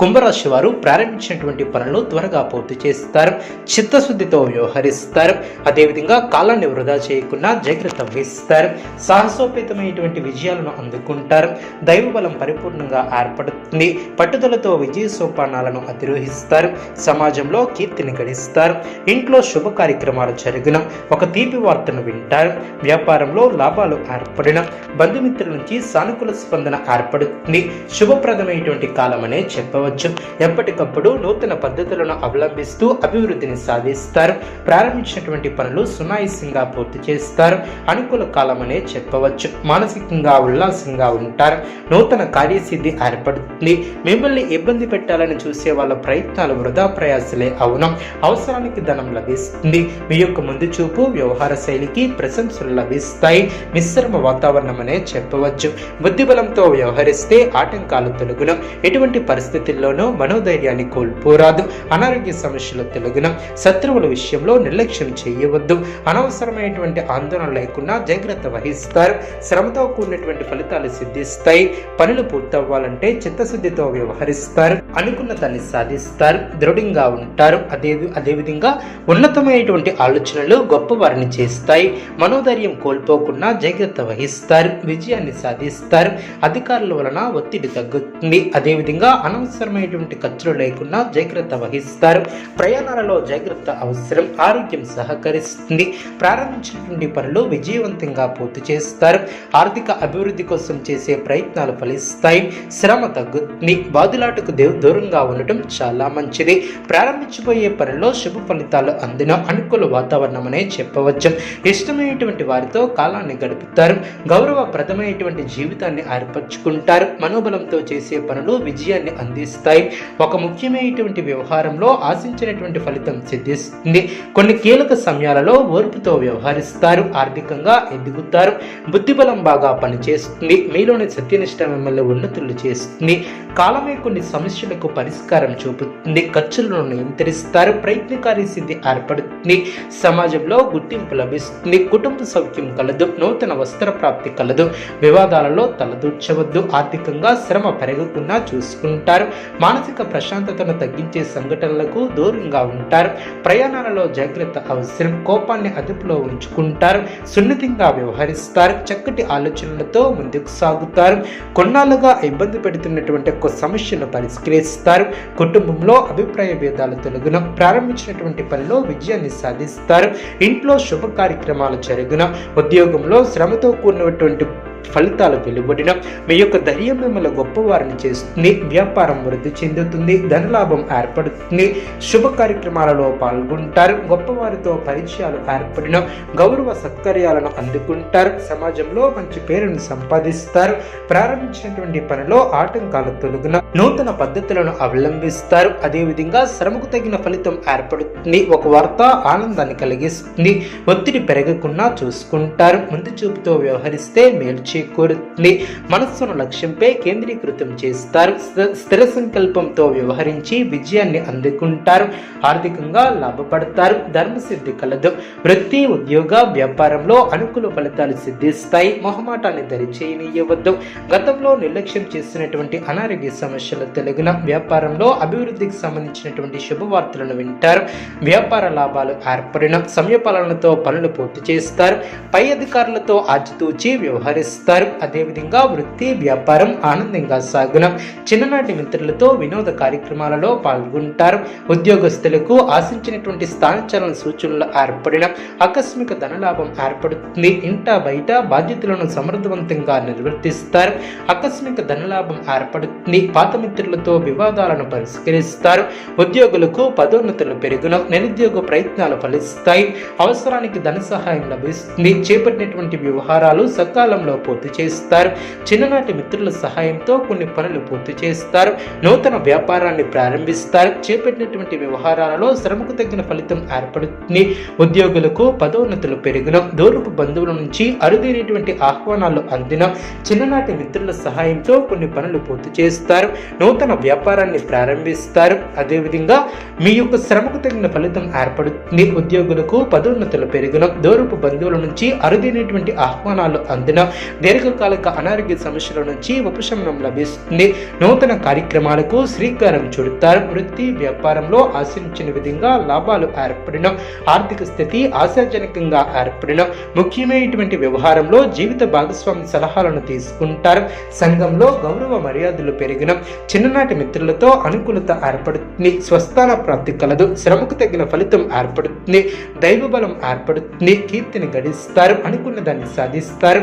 కుంభరాశి వారు ప్రారంభించినటువంటి పనులు త్వరగా పూర్తి చేస్తారు. చిత్తశుద్ధితో వ్యవహరిస్తారు. అదేవిధంగా కాలాన్ని వృధా చేయకుండా జాగ్రత్త వహిస్తారు. సాహసోపేతమైనటువంటి విజయాలను అందుకుంటారు. దైవ బలం పరిపూర్ణంగా ఏర్పడుతుంది. పట్టుదలతో విజయ సోపానాలను అధిరోహిస్తారు. సమాజంలో కీర్తిని గడిస్తారు. ఇంట్లో శుభ కార్యక్రమాలు జరిగిన ఒక తీపి వార్తను వింటారు. వ్యాపారంలో లాభాలు ఏర్పడిన బంధుమిత్రుల నుంచి సానుకూల స్పందన ఏర్పడుతుంది. శుభప్రదమైనటువంటి కాలమనే చెప్పవచ్చు. ఎప్పటికప్పుడు నూతన పద్ధతులను అవలంబిస్తూ అభివృద్ధిని సాధిస్తారు. ప్రారంభించినటువంటి పనులు సునాయసంగా పూర్తి చేస్తారు. అనుకూల కాలమనే చెప్పవచ్చు. మానసికంగా ఉల్లాసంగా ఉంటారు. నూతన కార్యసిద్ధి ఏర్పడుతుంది. మిమ్మల్ని ఇబ్బంది పెట్టాలని చూసే వాళ్ళ ప్రయత్నాలు వృధా ప్రయాసలే అవును. అవసరానికి ధనం లభిస్తుంది. మీ యొక్క ముందు చూపు వ్యవహార శైలికి ప్రశంసలు లభిస్తాయి. మిశ్రమ వాతావరణం అనే చెప్పవచ్చు. బుద్ధిబలంతో వ్యవహరిస్తే ఆటంకాలు తొలగును. ఎటువంటి పరిస్థితి పరిస్థితుల్లోనూ మనోధైర్యాన్ని కోల్పోరాదు. అనారోగ్య సమస్యలు తొలగున శత్రువుల విషయంలో నిర్లక్ష్యం చేయవద్దు. అనవసరమైనటువంటి ఆందోళన లేకుండా జాగ్రత్త వహిస్తారు. శ్రమతో కూడినటువంటి ఫలితాలు సిద్ధిస్తాయి. పనులు పూర్తవ్వాలంటే చిత్తశుద్ధితో వ్యవహరిస్తారు. అనుకున్న దాన్ని సాధిస్తారు. దృఢంగా ఉంటారు. అదే అదేవిధంగా ఉన్నతమైనటువంటి ఆలోచనలు గొప్ప వారిని చేస్తాయి. మనోధైర్యం కోల్పోకుండా జాగ్రత్త వహిస్తారు. విజయాన్ని సాధిస్తారు. అధికారుల వలన ఒత్తిడి తగ్గుతుంది. అదేవిధంగా అనవసరమైనటువంటి ఖర్చులు లేకుండా జాగ్రత్త వహిస్తారు. ప్రయాణాలలో జాగ్రత్త అవసరం ఆరోగ్యం సహకరిస్తుంది. ప్రారంభించినటువంటి పనులు విజయవంతంగా పూర్తి చేస్తారు. ఆర్థిక అభివృద్ధి కోసం చేసే ప్రయత్నాలు ఫలిస్తాయి. శ్రమ తగ్గుతుంది. బాదులాటకు దేవు దూరంగా ఉండటం చాలా మంచిది. ప్రారంభించబోయే పనిలో శుభ ఫలితాలు అందిన అనుకూల వాతావరణం అనే చెప్పవచ్చు. ఇష్టమైనటువంటి వారితో కాలాన్ని గడుపుతారు. గౌరవప్రదమైనటువంటి జీవితాన్ని ఏర్పరచుకుంటారు. మనోబలంతో చేసే పనులు విజయాన్ని అందిస్తారు సిద్ధిస్తాయి ఒక ముఖ్యమైనటువంటి వ్యవహారంలో ఆశించినటువంటి ఫలితం సిద్ధిస్తుంది. కొన్ని కీలక సమయాలలో ఓర్పుతో వ్యవహరిస్తారు. ఆర్థికంగా ఎదుగుతారు. బుద్ధిబలం బాగా పనిచేస్తుంది. మీలోని సత్యనిష్ట మిమ్మల్ని ఉన్నతులు చేస్తుంది. కాలమే కొన్ని సమస్యలకు పరిష్కారం చూపుతుంది. ఖర్చులను నియంత్రిస్తారు. ప్రయత్నకారి సిద్ధి ఏర్పడుతుంది. సమాజంలో గుర్తింపు లభిస్తుంది. కుటుంబ సౌఖ్యం కలదు. నూతన వస్త్ర ప్రాప్తి కలదు. వివాదాలలో తలదూర్చవద్దు. ఆర్థికంగా శ్రమ పెరగకుండా చూసుకుంటారు. మానసిక ప్రశాంతతను తగ్గించే సంఘటనలకు దూరంగా ఉంటారు. ప్రయాణాలలో జాగ్రత్త అవసరం. కోపాన్ని అదుపులో ఉంచుకుంటారు. సున్నితంగా వ్యవహరిస్తారు. చక్కటి ఆలోచనలతో ముందుకు సాగుతారు. కొన్నాళ్ళుగా ఇబ్బంది పెడుతున్నటువంటి ఒక సమస్యను పరిష్కరిస్తారు. కుటుంబంలో అభిప్రాయ భేదాలు తొలగిన. ప్రారంభించినటువంటి పనిలో విజయాన్ని సాధిస్తారు. ఇంట్లో శుభ కార్యక్రమాలు జరుగున. ఉద్యోగంలో శ్రమతో కూడినటువంటి ఫలితాలు వెలువడిన మీ యొక్క ధైర్యం మిమ్మల్ని గొప్పవారిని చేస్తుంది వ్యాపారం వృద్ధి చెందుతుంది ధనలాభం ఏర్పడుతుంది శుభ కార్యక్రమాలలో పాల్గొంటారు గొప్పవారితో పరిచయాలు ఏర్పడిన గౌరవ సత్కార్యాలను అందుకుంటారు సమాజంలో మంచి పేరును సంపాదిస్తారు ప్రారంభించినటువంటి పనిలో ఆటంకాలు తొలగిన నూతన పద్ధతులను అవలంబిస్తారు అదేవిధంగా శ్రమకు తగిన ఫలితం ఏర్పడుతుంది ఒక వార్త ఆనందాన్ని కలిగిస్తుంది ఒత్తిడి పెరగకుండా చూసుకుంటారు ముందు చూపుతో వ్యవహరిస్తే మేలు చేకూరుతుంది. మనస్సును లక్ష్యంపై కేంద్రీకృతం చేస్తారు. స్థిర- సంకల్పంతో వ్యవహరించి విజయాన్ని అందుకుంటారు. ఆర్థికంగా లాభపడతారు. ధర్మసిద్ధి కలదు. వృత్తి ఉద్యోగ వ్యాపారంలో అనుకూల ఫలితాలు సిద్ధిస్తాయి. మొహమాటాన్ని దరిచేయనీయవద్దు గతంలో నిర్లక్ష్యం చేసినటువంటి అనారోగ్య సమస్యలు తెలుగున వ్యాపారంలో అభివృద్ధికి సంబంధించినటువంటి శుభవార్తలను వింటారు. వ్యాపార లాభాలు ఏర్పడిన సమయపాలనతో పనులు పూర్తి చేస్తారు. పై అధికారులతో ఆచితూచి వ్యవహరిస్తారు. సాధిస్తారు అదేవిధంగా వృత్తి వ్యాపారం ఆనందంగా సాగున. చిన్ననాటి మిత్రులతో వినోద కార్యక్రమాలలో పాల్గొంటారు. ఉద్యోగస్తులకు ఆశించినటువంటి స్థానచలన సూచనలు ఏర్పడిన ఆకస్మిక ధనలాభం ఏర్పడుతుంది. ఇంట బయట బాధ్యతలను సమర్థవంతంగా నిర్వర్తిస్తారు. ఆకస్మిక ధనలాభం ఏర్పడుతుంది. పాత మిత్రులతో వివాదాలను పరిష్కరిస్తారు. ఉద్యోగులకు పదోన్నతులు పెరుగును. నిరుద్యోగ ప్రయత్నాలు ఫలిస్తాయి. అవసరానికి ధన సహాయం లభిస్తుంది. చేపట్టినటువంటి వ్యవహారాలు సకాలంలో పూర్తి చేస్తారు. చిన్ననాటి మిత్రుల సహాయంతో కొన్ని పనులు పూర్తి చేస్తారు. నూతన వ్యాపారాన్ని ప్రారంభిస్తారు. చేపట్టినటువంటి వ్యవహారాలలో శ్రమకు తగిన ఫలితం ఏర్పడుతుంది. ఉద్యోగులకు పదోన్నతులు పెరిగిన దూరపు బంధువుల నుంచి అరుదైనటువంటి ఆహ్వానాలు అందిన చిన్ననాటి మిత్రుల సహాయంతో కొన్ని పనులు పూర్తి చేస్తారు. నూతన వ్యాపారాన్ని ప్రారంభిస్తారు. అదేవిధంగా మీ యొక్క శ్రమకు తగిన ఫలితం ఏర్పడుతుంది. ఉద్యోగులకు పదోన్నతులు పెరిగిన దూరపు బంధువుల నుంచి అరుదైనటువంటి ఆహ్వానాలు అందిన దీర్ఘకాలిక అనారోగ్య సమస్యల నుంచి ఉపశమనం లభిస్తుంది. నూతన కార్యక్రమాలకు శ్రీకారం చుడతారు. వృత్తి వ్యాపారంలో ఆశించిన విధంగా లాభాలు ఏర్పడిన. ఆర్థిక స్థితి ఆశాజనకంగా ఏర్పడిన. ముఖ్యమైనటువంటి వ్యవహారంలో జీవిత భాగస్వామి సలహాలను తీసుకుంటారు. సంఘంలో గౌరవ మర్యాదలు పెరిగిన చిన్ననాటి మిత్రులతో అనుకూలత ఏర్పడుతుంది. స్వస్థాన ప్రాప్తి కలదు. శ్రమకు తగిన ఫలితం ఏర్పడుతుంది. దైవ బలం ఏర్పడుతుంది. కీర్తిని గడిస్తారు. అనుకున్న దాన్ని సాధిస్తారు.